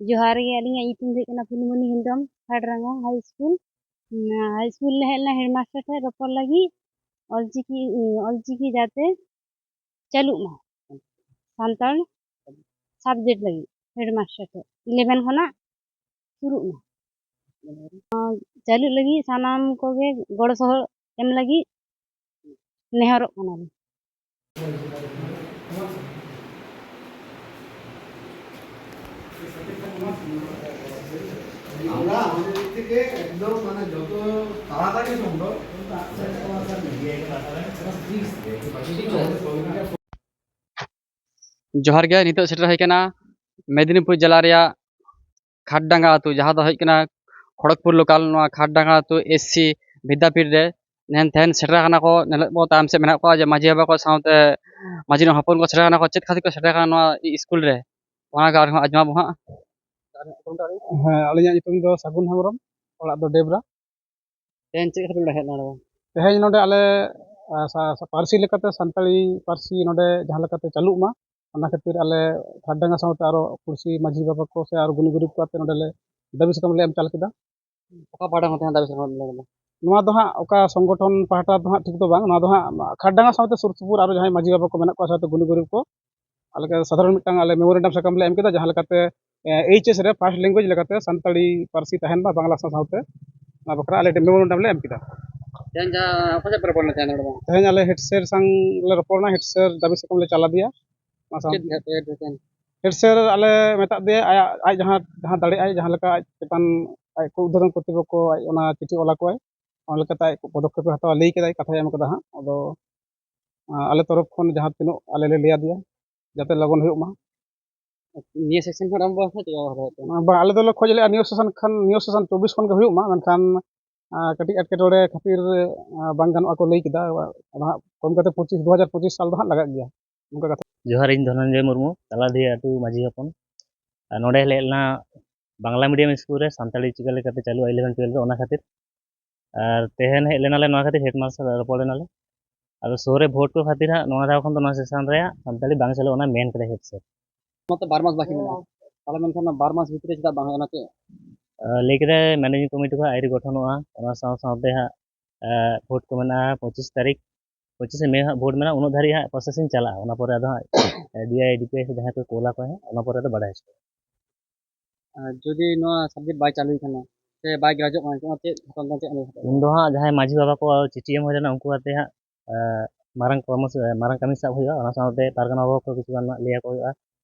ᱡᱚᱦᱟᱨ ᱜᱮ ᱟᱹᱞᱤᱧᱟᱜ ᱧᱩᱛᱩᱢ ᱫᱚ ᱦᱩᱭᱩᱜ ᱠᱟᱱᱟ ᱯᱷᱩᱞᱢᱚᱱᱤ ᱦᱮᱢᱵᱨᱚᱢ ᱠᱷᱟᱲᱨᱟᱝᱜᱟ ᱦᱟᱭ ᱥᱠᱩᱞ ᱦᱟᱭ ᱥᱠᱩᱞ ᱞᱮ ᱦᱮᱡ ᱞᱮᱱᱟ ᱦᱮᱰ ᱢᱟᱥᱴᱟᱨ ᱴᱷᱮᱱ ᱨᱚᱯᱚᱲ ᱞᱟᱹᱜᱤᱫ ᱚᱞᱪᱤᱠᱤ ᱚᱞᱪᱤᱠᱤ ᱡᱟᱛᱮ ᱪᱟᱹᱞᱩᱜ ᱢᱟ ᱥᱟᱱᱛᱟᱲ ᱥᱟᱵᱡᱮᱠᱴ ᱞᱟᱹᱜᱤᱫ ᱦᱮᱰ ᱢᱟᱥᱴᱟᱨ ᱴᱷᱮᱱ ᱤᱞᱮᱵᱷᱮᱱ ᱠᱷᱚᱱᱟᱜ ᱥᱩᱨᱩᱜ ᱢᱟ ᱪᱟᱹᱞᱩᱜ ᱞᱟᱹᱜᱤᱫ ᱥᱟᱱᱟᱢ ᱠᱚᱜᱮ ᱜᱚᱲᱚ ᱥᱚᱦᱚᱫ ᱮᱢ ᱞᱟᱹᱜᱤᱫ ᱱᱮᱦᱚᱨᱚᱜ ᱠᱟᱱᱟᱞᱤᱧ जोहर गे नित सेटर है मेदनीपुर जिला खाटडांगा आतु जहाँ हेकना खड़गपुर लोकल ना खाटडांगा आतु एस सी विद्यापीठ नहन तहन सेटर को नाम से जे माजी बाबा को सौते माजी हपन को सेटर को चेक खाती को सेटर स्कूल रे वहाँ का आजमा हाँ ᱦᱮᱸ ᱟᱹᱞᱤᱧᱟᱜ ᱧᱩᱛᱩᱢ ᱫᱚ ᱥᱟᱹᱜᱩᱱ ᱦᱮᱢᱵᱨᱚᱢ ᱚᱲᱟᱜ ᱫᱚ ᱰᱮᱵᱨᱟ ᱛᱮᱦᱮᱧ ᱪᱮᱫ ᱞᱮᱠᱟ ᱯᱮ ᱞᱟᱹᱲᱦᱟᱹᱭ ᱞᱮᱱᱟ ᱛᱮᱦᱮᱧ ᱱᱚᱰᱮ ᱟᱞᱮ ᱯᱟᱹᱨᱥᱤ ᱞᱮᱠᱟᱛᱮ ᱥᱟᱱᱛᱟᱲᱤ ᱯᱟᱹᱨᱥᱤ ᱱᱚᱰᱮ ᱡᱟᱦᱟᱸ ᱞᱮᱠᱟᱛᱮ ᱪᱟᱹᱞᱩᱜ ᱢᱟ ᱚᱱᱟ ᱠᱷᱟᱹᱛᱤᱨ ᱟᱞᱮ ᱠᱷᱟᱰᱰᱟᱝᱜᱟ ᱥᱟᱶᱛᱮ ᱟᱨᱚ ᱯᱩᱲᱥᱤ ᱢᱟᱹᱡᱷᱤ ᱵᱟᱵᱟ ᱠᱚ ᱥᱮ ᱟᱨᱚ ᱜᱩᱱᱤ ᱜᱩᱨᱤᱵ ᱠᱚ ᱟᱛᱮ ᱱᱚᱰᱮ ᱞᱮ ᱫᱟᱹᱵᱤ ᱥᱟᱠᱟᱢ ᱞᱮ ᱮᱢ ᱪᱟᱞ ᱠᱮᱫᱟ ᱚᱠᱟ ᱯᱟᱦᱴᱟ ᱠᱷᱚᱱ ᱛᱮᱦᱮᱧ ᱫᱟᱹᱵᱤ ᱥᱟᱠᱟᱢ ᱞᱮ ᱮᱢ ᱱᱚᱣᱟ ᱫᱚ ᱦᱟᱸᱜ ᱚᱠᱟ ᱥᱚᱝᱜᱚᱴᱷᱚᱱ ᱯᱟᱦᱴᱟ ᱫᱚ ᱦᱟᱸᱜ ᱴᱷᱤᱠ ᱫᱚ ᱵᱟᱝ ᱱᱚᱣᱟ ᱫᱚ ᱦᱟᱸᱜ ᱠᱷᱟᱰᱰᱟᱝᱜᱟ ᱥᱟᱶᱛᱮ ᱥᱩᱨ ᱥᱩᱯᱩᱨ ᱟᱨᱚ ᱡᱟᱦᱟᱸᱭ ᱢᱟᱹᱡᱷᱤ ᱵᱟᱵᱟ ᱠᱚ ᱢᱮᱱᱟᱜ ᱠᱚᱣᱟ ᱥᱟᱶᱛᱮ ᱜᱩᱱᱤ ᱜᱩᱨᱤᱵ ᱠᱚ ᱟᱞᱮ ᱥᱟᱫᱷᱟᱨᱚᱱ ᱢᱤᱫᱴᱟᱝ ᱟᱞᱮ ᱢᱮᱢᱳᱨᱮᱱᱰᱟᱢ ᱥᱟᱠᱟᱢ ᱞᱮ ᱮᱢ ᱠᱮᱫᱟ ᱡᱟᱦᱟᱸ ᱞᱮᱠᱟᱛᱮ एच एस फार्स्ट लैंगुएज लगाते सानी पार्सी तहन बांगला सा मेमोरेंडम तेज अल हेड दाबी सकम चला दिया। हेड सर अल आज दाड़े चेतान आज को आज चिठी वाला को पदक्षेप हत लैदा कथा एम का हाँ अब अल तरफ़ खन जहाँ तीन अल जाते लगन होगा ᱱᱤᱭᱟᱹ ᱥᱮᱠᱥᱚᱱ ᱠᱷᱚᱱ ᱟᱢ ᱵᱟᱥᱟ ᱪᱮᱫ ᱵᱟᱵᱟ ᱦᱚᱨᱟ ᱵᱟᱝ ᱟᱞᱮ ᱫᱚᱞᱮ ᱠᱷᱚᱡ ᱞᱮᱜᱼᱟ ᱱᱤᱭᱟᱹ ᱥᱮᱠᱥᱚᱱ ᱠᱷᱚᱱ ᱱᱤᱭᱟᱹ ᱥᱮᱠᱥᱚᱱ ᱪᱚᱵᱵᱤᱥ ᱠᱷᱚᱱ ᱜᱮ ᱦᱩᱭᱩᱜ ᱢᱟ ᱢᱮᱱᱠᱷᱟᱱ ᱠᱟᱹᱴᱤᱡ ᱮᱴᱠᱮᱴᱚᱬᱮ ᱠᱷᱟᱹᱛᱤᱨ ᱵᱟᱝ ᱜᱟᱱᱚᱜᱼᱟ ᱠᱚ ᱞᱟᱹᱭ ᱠᱮᱫᱟ ᱟᱫᱚ ᱦᱟᱸᱜ ᱠᱚᱢ ᱠᱟᱛᱮ ᱯᱚᱸᱪᱤᱥ ᱫᱩ ᱦᱟᱡᱟᱨ ᱯᱚᱸᱪᱤᱥ ᱥᱟᱞ ᱫᱚ ᱦᱟᱸᱜ ᱞᱟᱜᱟᱜ ᱜᱮᱭᱟ ᱚᱱᱠᱟ ᱠᱟᱛᱷᱟ ᱡᱚᱦᱟᱨ ᱤᱧ ᱫᱷᱚᱱᱚᱧᱡᱚᱭ ᱢᱩᱨᱢᱩ ᱛᱟᱞᱟᱫᱤᱭᱟᱹ ᱟᱹᱛᱩ ᱢᱟᱹᱡᱷᱤ ᱦᱚᱯᱚᱱ ᱱᱚᱰᱮ ᱦᱮᱡ ᱞᱮᱱᱟ ᱵᱟᱝᱞᱟ ᱢᱤᱰᱤᱭᱟᱢ ᱥᱠᱩᱞ ᱨᱮ ᱥᱟᱱᱛᱟᱲᱤ ᱪᱤᱠᱟᱹ ᱞᱮᱠᱟᱛᱮ ᱪᱟᱹᱞᱩᱜᱼᱟ ᱤᱞᱮᱵᱷᱮᱱ ᱴᱩᱭᱮᱞᱵᱷ ᱨᱮ ᱚᱱᱟ ᱠᱷᱟᱹᱛᱤᱨ ᱟᱨ ᱛᱮᱦᱮᱧ ᱦᱮᱡ ᱞᱮᱱᱟᱞᱮ ᱱᱚᱣᱟ ᱠᱷᱟᱹᱛᱤᱨ ᱦᱮᱰ ᱢᱟᱥᱴᱟᱨ ᱨᱚᱯᱚᱲ ᱞᱮᱱᱟᱞᱮ ᱟᱫᱚ ᱥᱳᱨ ᱨᱮ ᱵᱷᱳᱴ ᱠᱚ ᱠᱷᱟᱹᱛᱤᱨ ᱦᱟᱸᱜ ᱱᱚᱣᱟ ᱫᱷᱟᱣ ᱠᱷᱚᱱ ᱫᱚ ᱱᱚᱣᱟ ᱥᱮᱥᱚᱱ ᱨᱮᱭᱟᱜ ᱥᱟᱱᱛᱟᱲᱤ ᱵᱟᱝ ᱪᱟᱹᱞᱩᱜᱼᱟ ᱚᱱᱟ ᱢᱮᱱ ᱠᱟᱫᱟᱭ ᱦᱮᱰ ᱥᱮᱨ बार मास बाकी बार मास मैनेजिंग कमिटी को आईरी गठन साथ भोट को पचिस तारीख पचिस मे भोट में उन धारी हाँ प्रसेस चलना D I D P I को कल आपरे बढ़ाई चुके जदि सब्जेक्ट बै चालू से बै ग्रेजुएट हाँ जहाँ माझी बाबा को चिठी एम होना उनके हाँ मारंग कामी सब होते पारगान बाबा को किसान लिया को